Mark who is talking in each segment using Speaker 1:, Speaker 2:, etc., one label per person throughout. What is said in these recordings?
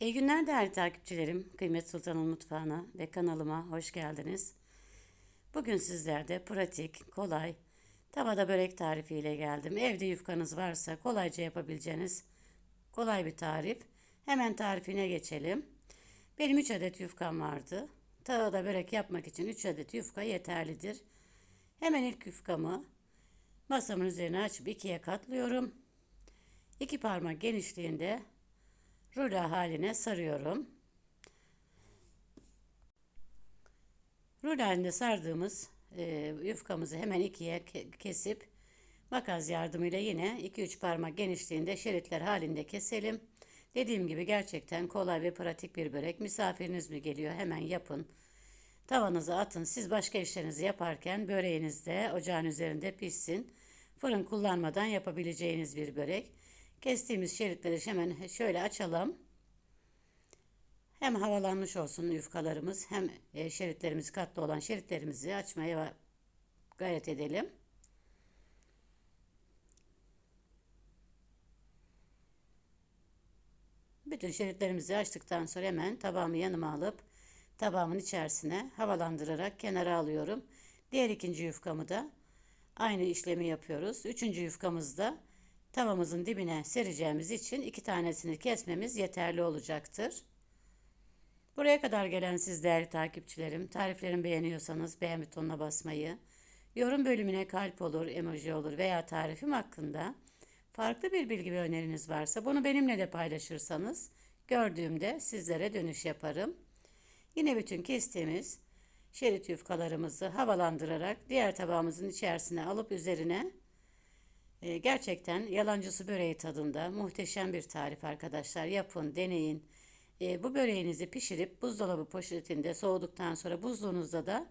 Speaker 1: İyi günler değerli takipçilerim. Kıymet Sultan'ın mutfağına ve kanalıma hoş geldiniz. Bugün sizlerde pratik, kolay, tavada börek tarifiyle geldim. Evde yufkanız varsa kolayca yapabileceğiniz kolay bir tarif. Hemen tarifine geçelim. Benim 3 adet yufkam vardı. Tavada börek yapmak için 3 adet yufka yeterlidir. Hemen ilk yufkamı masamın üzerine açıp ikiye katlıyorum. İki parmak genişliğinde rulo haline sarıyorum. Rulo halinde sardığımız e, yufkamızı hemen ikiye ke- kesip makas yardımıyla yine 2-3 parmak genişliğinde şeritler halinde keselim. Dediğim gibi gerçekten kolay ve pratik bir börek. Misafiriniz mi geliyor hemen yapın. Tavanıza atın. Siz başka işlerinizi yaparken böreğiniz de ocağın üzerinde pişsin. Fırın kullanmadan yapabileceğiniz bir börek. Kestiğimiz şeritleri hemen şöyle açalım. Hem havalanmış olsun yufkalarımız hem e, şeritlerimiz katlı olan şeritlerimizi açmaya gayret edelim. Bütün şeritlerimizi açtıktan sonra hemen tabağımı yanıma alıp tabağımın içerisine havalandırarak kenara alıyorum. Diğer ikinci yufkamı da aynı işlemi yapıyoruz. Üçüncü yufkamızda tavamızın dibine sereceğimiz için iki tanesini kesmemiz yeterli olacaktır. Buraya kadar gelen siz değerli takipçilerim, tariflerimi beğeniyorsanız beğen butonuna basmayı, yorum bölümüne kalp olur, emoji olur veya tarifim hakkında farklı bir bilgi ve öneriniz varsa bunu benimle de paylaşırsanız gördüğümde sizlere dönüş yaparım. Yine bütün kestiğimiz şerit yufkalarımızı havalandırarak diğer tabağımızın içerisine alıp üzerine e, gerçekten yalancısı böreği tadında muhteşem bir tarif arkadaşlar. Yapın, deneyin. E, bu böreğinizi pişirip buzdolabı poşetinde soğuduktan sonra buzluğunuzda da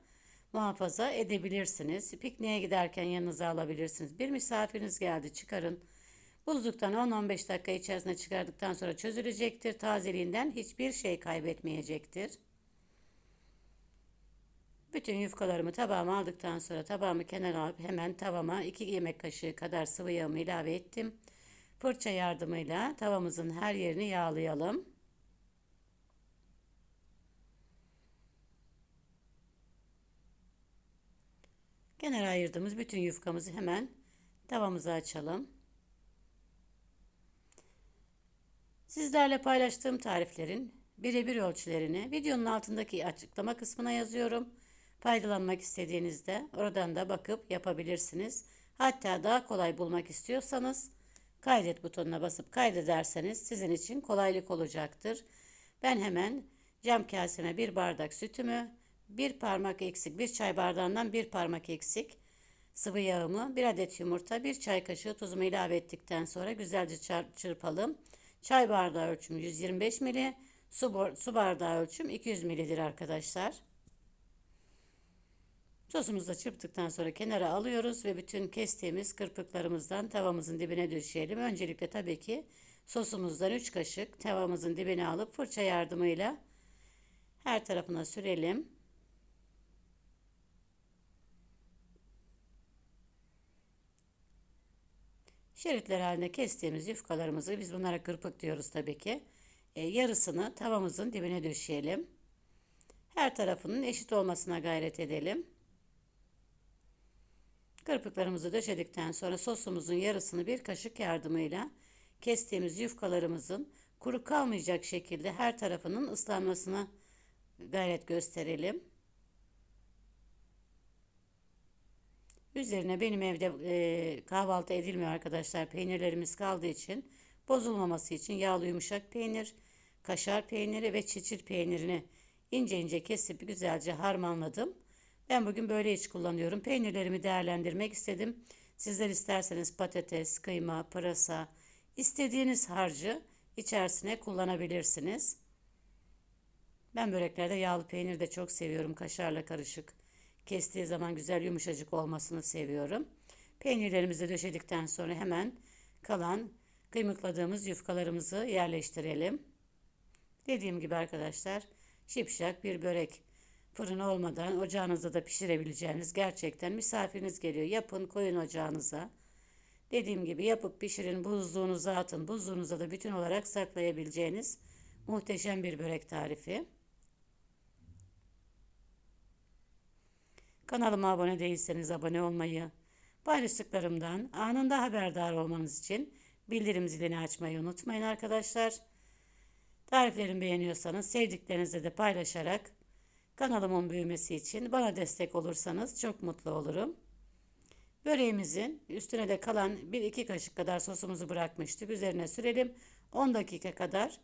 Speaker 1: muhafaza edebilirsiniz. Pikniğe giderken yanınıza alabilirsiniz. Bir misafiriniz geldi çıkarın. Buzluktan 10-15 dakika içerisinde çıkardıktan sonra çözülecektir. Tazeliğinden hiçbir şey kaybetmeyecektir. Bütün yufkalarımı tabağıma aldıktan sonra tabağımı kenara alıp hemen tavama 2 yemek kaşığı kadar sıvı yağımı ilave ettim. Fırça yardımıyla tavamızın her yerini yağlayalım. Kenara ayırdığımız bütün yufkamızı hemen tavamıza açalım. Sizlerle paylaştığım tariflerin birebir ölçülerini videonun altındaki açıklama kısmına yazıyorum. Faydalanmak istediğinizde oradan da bakıp yapabilirsiniz. Hatta daha kolay bulmak istiyorsanız kaydet butonuna basıp kaydederseniz sizin için kolaylık olacaktır. Ben hemen cam kaseme bir bardak sütümü, bir parmak eksik, bir çay bardağından bir parmak eksik sıvı yağımı, bir adet yumurta, bir çay kaşığı tuzumu ilave ettikten sonra güzelce çırpalım. Çay bardağı ölçüm 125 ml, su, su bardağı ölçüm 200 ml'dir arkadaşlar. Sosumuzu çırptıktan sonra kenara alıyoruz ve bütün kestiğimiz kırpıklarımızdan tavamızın dibine döşeyelim. Öncelikle tabii ki sosumuzdan 3 kaşık tavamızın dibine alıp fırça yardımıyla her tarafına sürelim. Şeritler halinde kestiğimiz yufkalarımızı biz bunlara kırpık diyoruz tabii ki. E, yarısını tavamızın dibine döşeyelim. Her tarafının eşit olmasına gayret edelim. Kırpıklarımızı döşedikten sonra sosumuzun yarısını bir kaşık yardımıyla kestiğimiz yufkalarımızın kuru kalmayacak şekilde her tarafının ıslanmasına gayret gösterelim. Üzerine benim evde e, kahvaltı edilmiyor arkadaşlar. Peynirlerimiz kaldığı için bozulmaması için yağlı yumuşak peynir, kaşar peyniri ve çiçil peynirini ince ince kesip güzelce harmanladım. Ben bugün böyle hiç kullanıyorum. Peynirlerimi değerlendirmek istedim. Sizler isterseniz patates, kıyma, pırasa, istediğiniz harcı içerisine kullanabilirsiniz. Ben böreklerde yağlı peynir de çok seviyorum kaşarla karışık. Kestiği zaman güzel yumuşacık olmasını seviyorum. Peynirlerimizi döşedikten sonra hemen kalan kıymıkladığımız yufkalarımızı yerleştirelim. Dediğim gibi arkadaşlar şipşak bir börek fırın olmadan ocağınızda da pişirebileceğiniz gerçekten misafiriniz geliyor. Yapın koyun ocağınıza. Dediğim gibi yapıp pişirin buzluğunuza atın. Buzluğunuza da bütün olarak saklayabileceğiniz Muhteşem bir börek tarifi. Kanalıma abone değilseniz abone olmayı, paylaştıklarımdan anında haberdar olmanız için bildirim zilini açmayı unutmayın arkadaşlar. Tariflerimi beğeniyorsanız sevdiklerinizle de paylaşarak kanalımın büyümesi için bana destek olursanız çok mutlu olurum. Böreğimizin üstüne de kalan 1-2 kaşık kadar sosumuzu bırakmıştık. Üzerine sürelim. 10 dakika kadar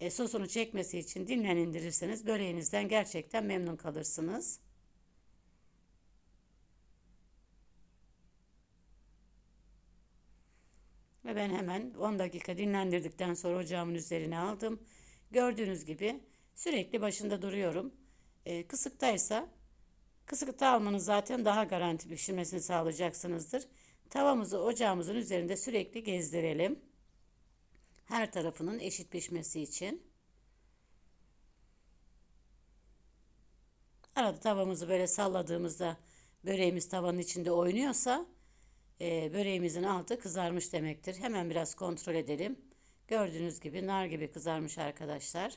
Speaker 1: e, sosunu çekmesi için dinlen indirirseniz böreğinizden gerçekten memnun kalırsınız. Ve ben hemen 10 dakika dinlendirdikten sonra ocağımın üzerine aldım. Gördüğünüz gibi sürekli başında duruyorum. E, kısıktaysa kısıkta almanız zaten daha garanti pişirmesini sağlayacaksınızdır. Tavamızı ocağımızın üzerinde sürekli gezdirelim. Her tarafının eşit pişmesi için. Arada tavamızı böyle salladığımızda böreğimiz tavanın içinde oynuyorsa e, böreğimizin altı kızarmış demektir. Hemen biraz kontrol edelim. Gördüğünüz gibi nar gibi kızarmış arkadaşlar.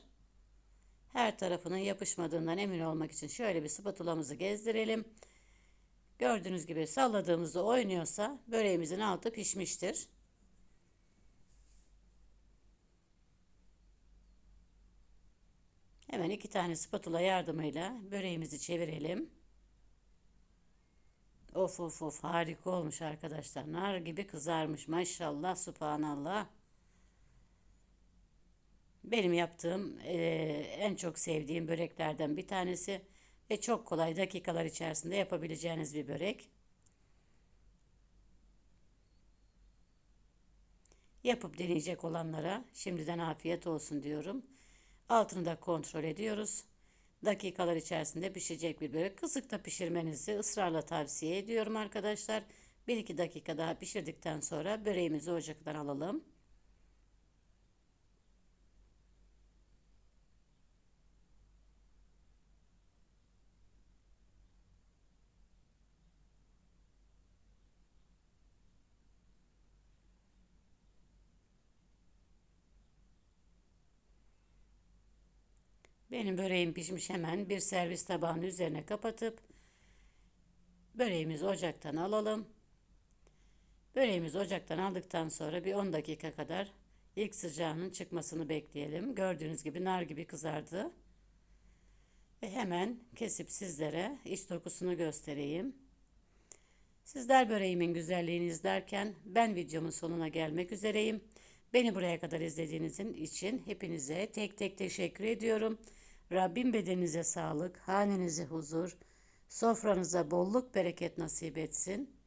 Speaker 1: Her tarafının yapışmadığından emin olmak için şöyle bir spatulamızı gezdirelim. Gördüğünüz gibi salladığımızda oynuyorsa böreğimizin altı pişmiştir. Hemen iki tane spatula yardımıyla böreğimizi çevirelim. Of of of harika olmuş arkadaşlar. Nar gibi kızarmış. Maşallah subhanallah. Benim yaptığım e, en çok sevdiğim böreklerden bir tanesi ve çok kolay dakikalar içerisinde yapabileceğiniz bir börek. Yapıp deneyecek olanlara şimdiden afiyet olsun diyorum. Altını da kontrol ediyoruz. Dakikalar içerisinde pişecek bir börek. Kısıkta pişirmenizi ısrarla tavsiye ediyorum arkadaşlar. 1-2 dakika daha pişirdikten sonra böreğimizi ocaktan alalım. Benim böreğim pişmiş hemen bir servis tabağının üzerine kapatıp böreğimizi ocaktan alalım. Böreğimizi ocaktan aldıktan sonra bir 10 dakika kadar ilk sıcağının çıkmasını bekleyelim. Gördüğünüz gibi nar gibi kızardı. Ve hemen kesip sizlere iç dokusunu göstereyim. Sizler böreğimin güzelliğini izlerken ben videomun sonuna gelmek üzereyim. Beni buraya kadar izlediğinizin için hepinize tek tek teşekkür ediyorum. Rabbim bedeninize sağlık, hanenize huzur, sofranıza bolluk bereket nasip etsin.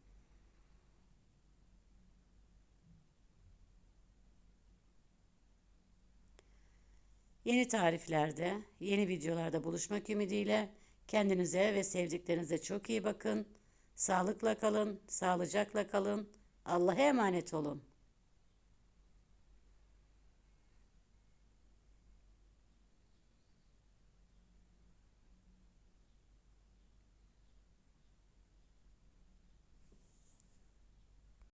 Speaker 1: Yeni tariflerde, yeni videolarda buluşmak ümidiyle kendinize ve sevdiklerinize çok iyi bakın. Sağlıkla kalın, sağlıcakla kalın. Allah'a emanet olun.